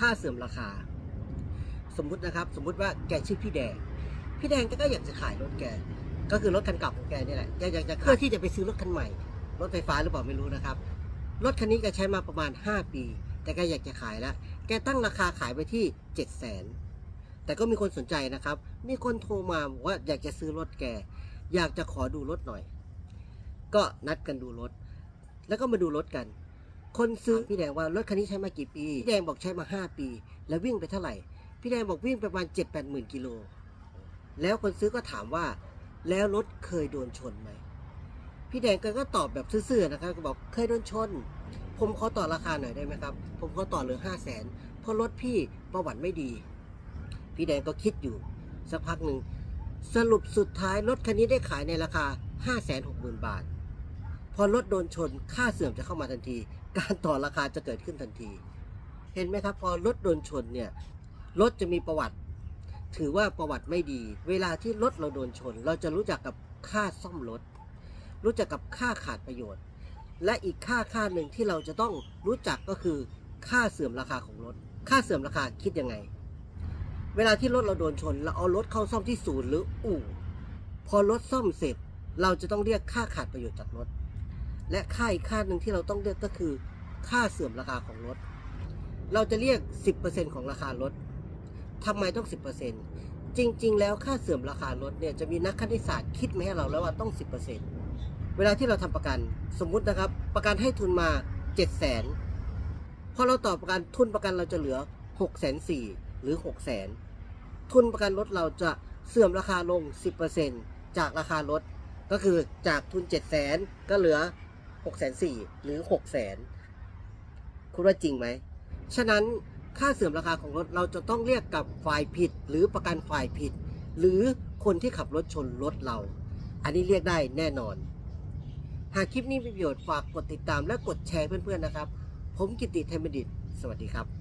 ค่าเสื่อมราคา สมมุตินะครับ สมมุติว่าแกชื่อพี่แดง พี่แดงแกก็อยากจะขายรถแก ก็คือรถคันเก่าของแกนี่แหละแกอยากจะเพื่อที่จะไปซื้อรถคันใหม่ รถไฟฟ้าหรือเปล่าไม่รู้นะครับ รถคันนี้แกใช้มาประมาณ 5 ปี แต่แกอยากจะขายแล้ว แกตั้งราคาขายไปที่ 7 0 0 0 0นแต่ก็มีคนสนใจนะครับ มีคนโทรมาบอกว่าอยากจะซื้อรถแก อยากจะขอดูรถหน่อย ก็นัดกันดูรถ แล้วก็มาดูรถกัน คนซื้อพี่แดงว่ารถคันนี้ใช้มากี่ปี พี่แดงบอกใช้มา 5 ปี แล้ววิ่งไปเท่าไหร่ พี่แดงบอกวิ่งไปประมาณ 7 8หมื่นกิโล แล้วคนซื้อก็ถามว่า แล้วรถเคยโดนชนไหม พี่แดงก็ตอบแบบซื่อๆนะครับก็บอกเคยโดนชน ผมขอต่อราคาหน่อยได้ไหมครับ ผมขอต่อเหลือห้าแสนเพราะรถพี่ประวัติไม่ดี พี่แดงก็คิดอยู่ สักพักหนึ่งสรุปสุดท้ายรถคันนี้ได้ขายในราคา 5 6 0 0 0 0 บาท พอรถโดนชนค่าเสื่อมจะเข้ามาทันที การต่อราคาจะเกิดขึ้นทันที เห็นไหมครับ พอรถโดนชนเนี่ยรถจะมีประวัติ ถือว่าประวัติไม่ดี เวลาที่รถเราโดนชน เราจะรู้จักกับค่าซ่อมรถ รู้จักกับค่าขาดประโยชน์ และอีกค่าค่าหนึ่งที่เราจะต้องรู้จักก็คือค่าเสื่อมราคาของรถ ค่าเสื่อมราคาคิดยังไง เวลาที่รถเราโดนชน เราเอารถเข้าซ่อมที่ศูนย์หรืออู่ พอรถซ่อมเสร็จ เราจะต้องเรียกค่าขาดประโยชน์จากรถ และค่าอีกค่าหนึ่งที่เราต้องเรียกก็คือ ค่าเสื่อมราคาของรถ เราจะเรียก 10%ของราคารถทำไมต้อง 10%จริง ๆ แล้วค่าเสื่อมราคารถเนี่ยจะมีนักคณิตศาสตร์คิดมาให้เราแล้วว่าต้อง 10%เวลาที่เราทำประกันสมมุตินะครับ ประกันให้ทุนมา 7 0 0 0 0 0พอเราต่อประกันทุนประกันเราจะเหลือ 6 4 0 0 0หรือ 6 0 0 0 0ทุนประกันรถเราจะเสื่อมราคาลง 10%จากราคารถ ก็คือจากทุน 7 0 0 0 0 0 ก็เหลือ 6 4 0 0 0หรือ6 0 0 0 0 0คุณว่าจริงไหม ฉะนั้นค่าเสื่อมราคาของรถเราจะต้องเรียกกับฝ่ายผิด หรือประกันฝ่ายผิด หรือคนที่ขับรถชนรถเรา อันนี้เรียกได้แน่นอน หากคลิปนี้มีประโยชน์ฝากกดติดตามและกดแชร์เพื่อนๆนะครับ ผมกิตติเทมดิตสวัสดีครับ